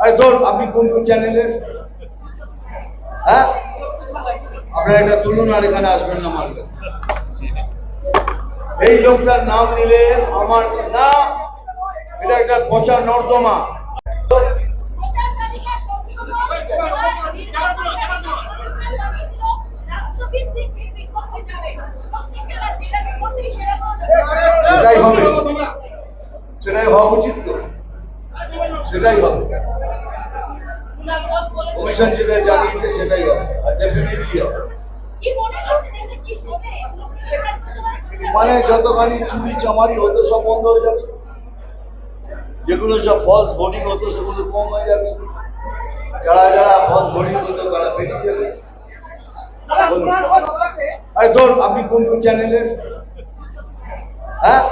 আরে ধর আপনি কোন কোন চ্যানেলের তুলুন আর এখানে আসবেন না এই লোকটার নাম নিলে আমার না, এটা একটা পচা নর্দমা। সেটাই হবে। সেটাই হওয়া উচিত তো। সেটাই হবে। কমিশন যেটা জানিয়েছে সেটাই হবে আর ডেফিনেটলি হবে। মনে যতখানি চুরি চামারি হতো সব বন্ধ হয়ে যাবে। যেগুলো সব ফলস ভোটিং হতো সেগুলো কম হয়ে যাবে। যারা যারা ফলস ভোটিং হতো তারা বেরিয়ে যাবে। আরে ধর আপনি কোন কোন চ্যানেলের হ্যাঁ?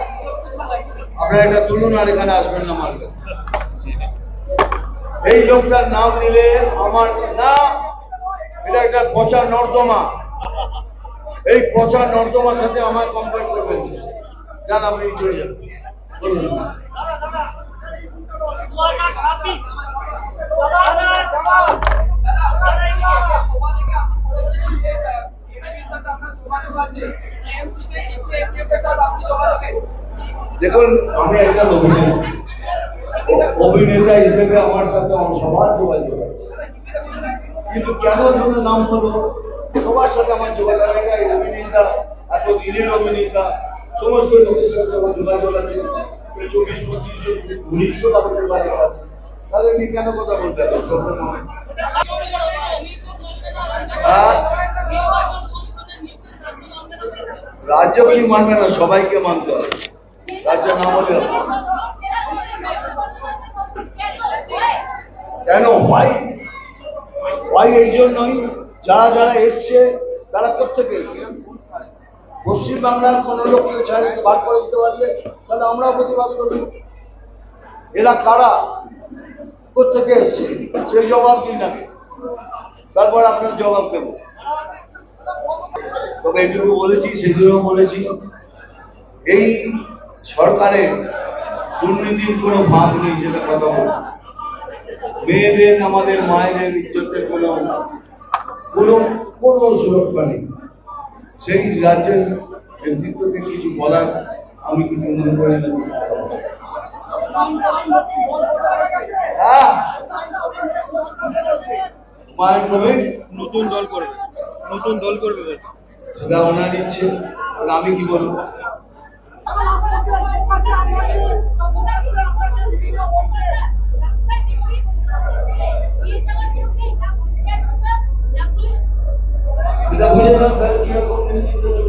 আপনারা এটা তুলুন আর এখানে আসবেন না মারবেন এই লোকটার নাম নিলে আমার না, এটা একটা পচা নর্দমা। এই পচা নর্দমার সাথে আমার কম্পেয়ার করবেন। যান, আপনি চলে যান। দেখুন, আমি একজন অভিনেতা অভিনেতা হিসেবে আমার সাথে সবার যোগাযোগ আছে। কিন্তু কেন যেন নাম সবার সাথে আমার যোগাযোগ অভিনেতা, এত দিনের অভিনেতা, সমস্ত লোকের সাথে আমার যোগাযোগ আছে। চব্বিশ, পঁচিশ জন যোগাযোগ আছে। কেন কথা বলতে রাজ্য কি মানবে না, সবাইকে মানতে হবে। রাজ্য না হলে হবে। কেন? ভাই ভাই এই জন্যই? যারা যারা এসছে, তারা কোথেকে এসছে? পশ্চিম বাংলার কোন লোককে ছাড়ে বাদ করে দিতে পারলে, তাহলে আমরাও প্রতিবাদ করব। এরা কারা? কোথেকে এসছে? সেই জবাব দিন আগে তারপর আপনার জবাব দেব। তবে এইটুকু বলেছি, সেগুলো বলেছি। এই সরকারের দুর্নীতির কোনো ভাগ নেই, যেটা কথা বলব মেয়েদের আমাদের মায়েদের ইজ্জতের কোনো কোনো কোনো সুরক্ষা নেই সেই রাজ্যের নেতৃত্বকে কিছু বলার আমি কিছু মনে করি না। হ্যাঁ। মায়ের নতুন দল করবে নতুন দল করবে বলছে। সেটা ওনার ইচ্ছে আমি কি বলব? La première, elle va se.